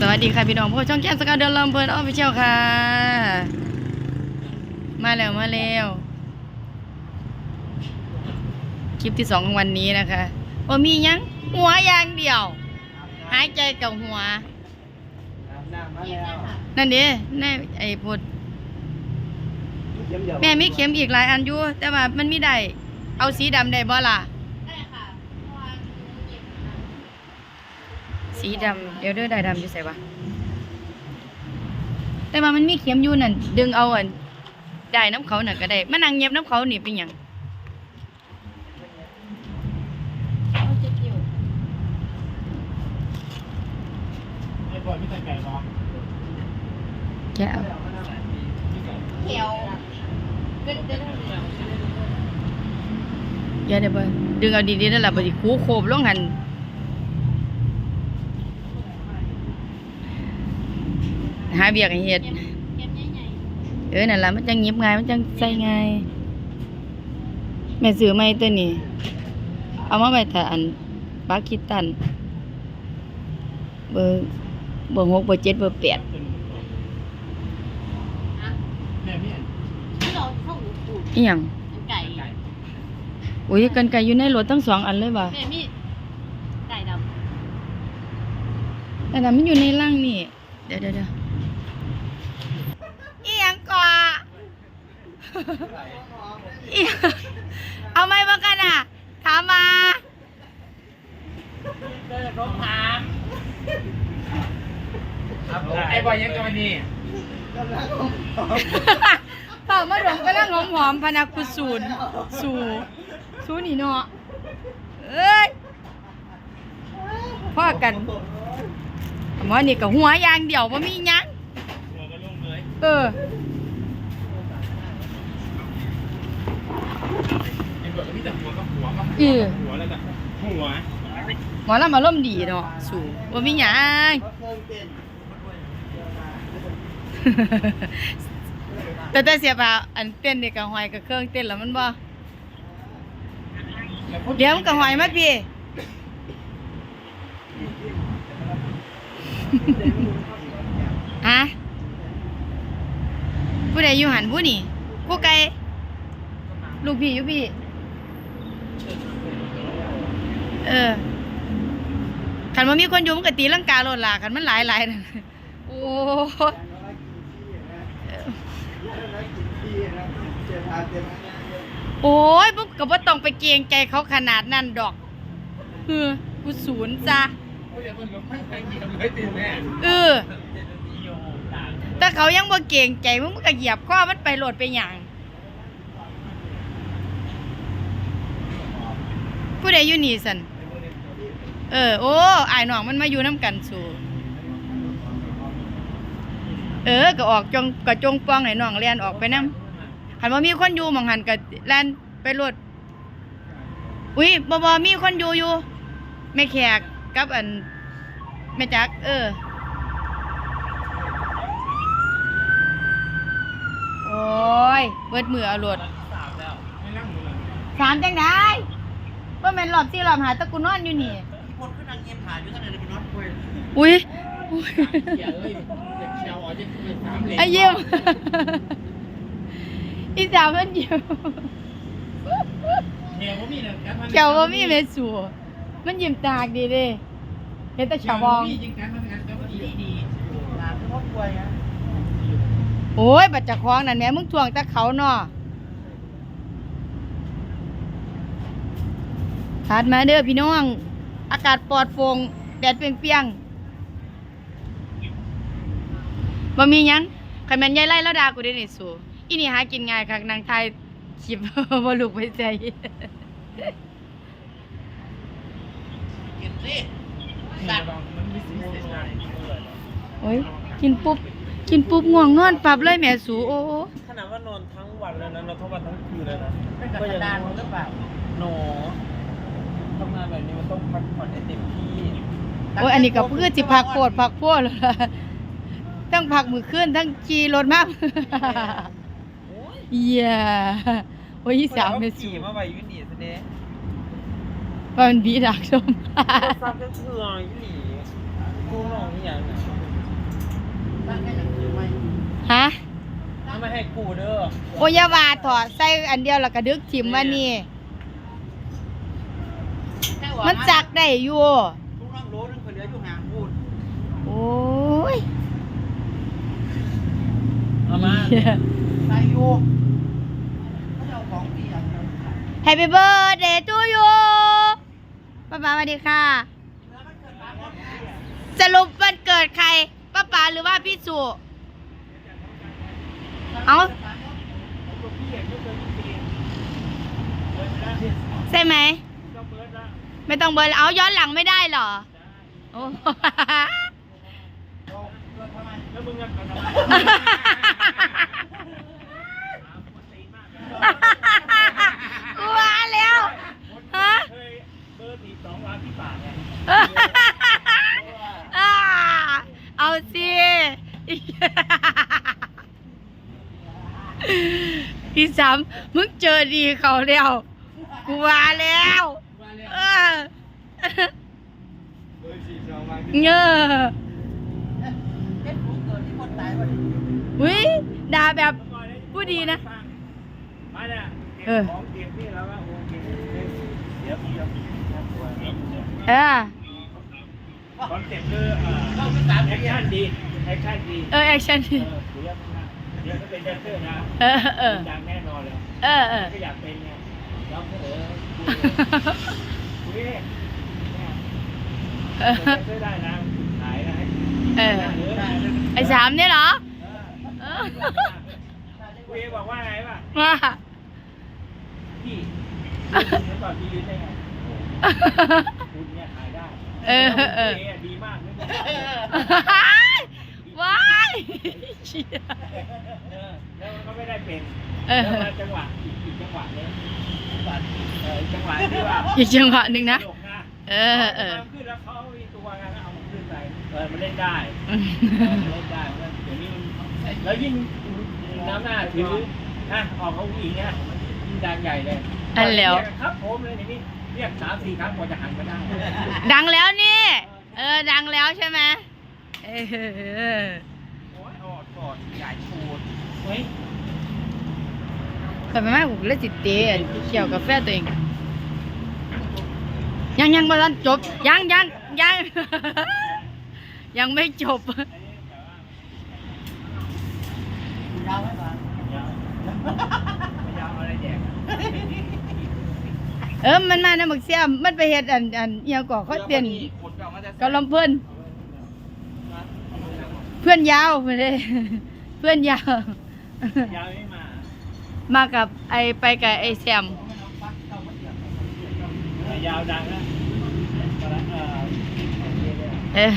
สวัสดีค่ะพี่น้องผู้ช่องแก้มสกาวเดินลำเพลินออฟฟิเชียลค่ะ มาแล้วมาแล้วคลิปที่สองของวันนี้นะคะว่ามีหยังหัวอย่างเดียว หายใจกับหัว นั่นดิแน่ไอ้พุดแม่มีเข็มอีกหลายอันอยู่แต่ว่ามันไม่ได้ เอาสีดำได้บ่ล่ะ สีดำเดี๋ยวเด้อได้ดำอยู่ใส่วะแต่ว่ามันมีเข็มอยู่นั่นดึงเอาอันได้น้ำเขาน่ะก็ได้มานั่งเงียบน้ำเขานี่เป็นหยังไม่ปล่อยไม่ใส่ไก่หรอแกะเอาเขียวเด็ดเด็ดอย่าได้บ่ดึงเอาดีๆนั่นล่ะบ่สิคูโคบลงหัน หาเบียกให้เฮ็ดเก็บใหญ่เออนั่นล่ะมันจังเงียบง่าย มันจังใส่ง่าย แม่ซื้อใหม่ตัวนี้ เอามาไว้ถ้าอันปาคิดตัน เบอร์เบอร์หกเบอร์เจ็ดเบอร์แปดเอีหยังไก่ไก่อุ้ยกันไก่อยู่ในรถทั้งสองอันเลยว่ะแม่มีไก่ดแต่นั้นมันอยู่ในร่างนี่ เดี๋ยวเดี๋ยวเดี๋ยวอีหยังก่อ อีหยัง เอาไหมบ้างกันอะ ถามมาเดินรถถามไอ้บอยยังกับวันนี้เปล่ามาดมกำลังหอมหอมๆพนักกุศูนย์สูสูนี่เนาะเอ้ยพ่อกันหมอนี่กับหัวอย่างเดียวว่ามีหยังหัวก็ลงเลยเออ ไอ้บอยก็มีแต่หัวกับหัวกับอือหัวแล้วก็หัวหมอลำมาล่มณ์ดีเนาะสูว่ามีหยังแต่แต่เสียป่าอันเต้นนี่กับหอยกับเครื่องเต้นแล้วมันบ่เดี๋ยวมันกับหอยมาพี่ฮะผู้ใดอยู่หันผู้นี่ผู้ไกลลูกพี่อยู่พี่ เออขันว่ามีคนอยู่มันก็ตีลังกาโลดล่ะขันมันหลายหลายนะโอ้โอ้ยพวกก็บ่ต้องไปเกรงใจเขาขนาดนั้นดอกเออกูศูนย์จ้ะผู้ใหญ่คนก็ไม่ใช่เยี่ยมเลยตีแม่เออแต่เขายังบ่เกรงใจมึงมันก็เหยียบข้อมันไปโหลดไปหยังผู้ใดอยู่นี่สัน เออ โอ้อายน้องมันมาอยู่น้ำกันสู่เออ ก็ออกจงก็จงปองให้น้องเรียนออกไปน้ำคันว่ามีคนอยู่มองหันก็แลนไปโหลดอุ้ยบ่บ่มีคนอยู่อยู่แม่แขกกับอันแม่จัก เออโอ้ยเบิดมือเอาหลดสามแล้วไม่นั่งมือเลยสามจังได้ว่าแม่นรอบที่รอบหาตะกูนอนอยู่นี่ คนขึ้นนั่งเงียบผ่านอยู่ท่านเลยไปนอนคุยอุ้ยอุ้ยเดี๋ยวเอ้ยเด็กเชียวอ๋อจะไปถามเลยไอ้เยี่ยมอีสาวมันเยี่ยมเชียวว่ามีนะเจ้าว่ามีเมสูมันยิ้มตากดีเด้เห็นแต่ชาวบองมีจริงการทำงานเจ้าดีดีงานครอบครัวไงโอ้ยบัดเจะคล้าของนั่นแหม่มึงทวงแต่เขาเนาะถัดมาเด้อพี่น้อง อากาศปลอดโปร่งแดดเปรียงๆบ่มีหยังคันแม่นยายไล่แล้วดากูได้นี่สูอีนี่หากินง่ายคักนางไทยคลิป บ่ลูกไปใจกินสิสัตว์มันมีสีเสียดายโอ้ยกินปุ๊บ กินปุ๊บง่วงนอนปรับเลยแม่สูโอ้โอ้ขนาดว่านอนทั้งวันเลยนะนอนทั้งวันทั้งคืนเลยนะเป็นกระดานหรือเปล่าหนอ ทำงานแบบนี้มันต้องพักผ่อนให้เต็มที่โอ้ยอันนี้ก็เพื่อสิพักโคตรพักพวกแล้วล่ะทั้งพักมือขึ้นทั้งขี่รถมาโอ้ยเหี้ยโอ้ยอีสาวแม่สูขี่มาไว้อยูนี่ซะเด้ว่ามันบีดักชมซับก็คืออยู่นี่กูน้องนี่อย่างน่ะฮะถ้าไม่ให้กูเด้อโอยาวาถอดใส่อันเดียวแล้วก็ดึกทิมว่านี่ มันจักได้อยู่ทุกน้องรู้นึงคนเดียวอยู่ห่างพูดโอ้ยเอามาใส่อยู่เขาจะเอาของดีอย่างเดียว Happy birthday to you ป้าป๋าสวัสดีค่ะ สรุปวันเกิดใครป้าป๋าหรือว่าพี่สุเอาใช่ไหม ไม่ต้องเบอร์เอาย้อนหลังไม่ได้เหรอโอ้แล้วมึงจะทำไมว่าแล้วฮะเคยเบอร์สี่สองวางที่ปากไงอ่าเอาสิพี่สามมึงเจอดีเขาแล้วกูว่าแล้ว เออเบอร์สี่สองวางเงอเฮ็ดรู้เกิดที่คนตายวันนี้วิด่าแบบผู้ดีนะมาเนี่ยเอเก็อบของเก็บนี่แล้วก็โอเคเดี๋ยวเดี๋ยวน่ากลัวเออคอนเซ็ปต์คือเอ่อแอคชั่นดีแอคชั่นดีเออแอคชั่นเออเดี๋ยวนะเดี๋ยวก็เป็นแดนเซอร์นะเออเออดังแน่นอนเลยเออเออก็อยากเป็นไงร้องเออคุยเนี่ยเอเป็นอแด นเซอร์ได้นะขายนะให้เออ ไอ้สามเนี่ยเหรอเออคุยบอกว่าไงป่ะว่าพี่ยืนก่อนพี่ยืนได้ไงคุณเนี่ยขายได้ เออเออโคดีมากเลยว้ายเชี่ยเออแล้วมันก็ไม่ได้เป็นเออแล้วมาจังหวะอีกอีกจังหวะนึงเออ จังหวะที่ว่าอีกจังหวะหนึ่งนะตลกนะเออเออาขึ้นแล้วเขามีตัวกันแล้วเอามันขึ้นไปเออมันเล่นได้อืมเออมันเล่นได้มันเดี๋ยวนี้มันแล้วยิ่งน้ำหน้าถือนะออกเขาอีกเนี่ยยิ่งดังใหญ่เลยอันแล้วเรียกครับผมเลยทีนี้เรียกสามสี่ครั้งกว่าจะหันมาได้ดังแล้วนี่ เออดังแล้วใช่ไหมเออโอ้ยออดกอดใหญ่ปูดเฮ้ย แต่ไม่ไม่ผมเลยจิตเตะเกี่ยวกาแฟตัวเอง ยังยังมาทันจบ ยังยังยัง ยังไม่จบยาวไหมบ้างยาวอะไรแจกเออ มันมาในหมึกเสียมมันไปเฮ็ดอันอันเอียงก่อเขาเต้นกับลำเพื่อน เพื่อนยาวไปเลย เพื่อนยาวยาวไม่ มามากับไอไปกับไอแซมยาวดังนะเออโอเคเลยเออ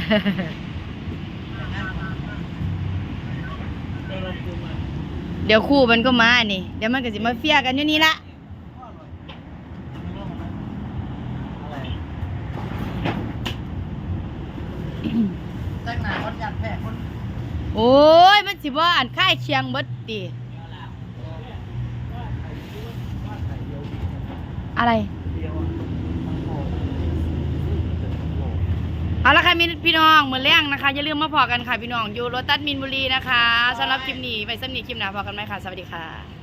เออลองดูมาเดี๋ยวคู่มันก็มานี่ เดี๋ยวมันก็สิมาเฟียกันอยู่นี่ละแต่งหน้าคนยันแพ้คนโอ้ย มันสิบ่อ่านค่ายเชียงเบิดติ อะไรเอาละค่ะมีพี่น้องเหมือนแรงนะคะ อย่าลืมมาพอกันค่ะพี่น้อง อยู่โรตัดมินบุรีนะคะสำหรับคลิปนี้ไปสำนีคลิปหน้าพอกันไหมค่ะ สวัสดีค่ะ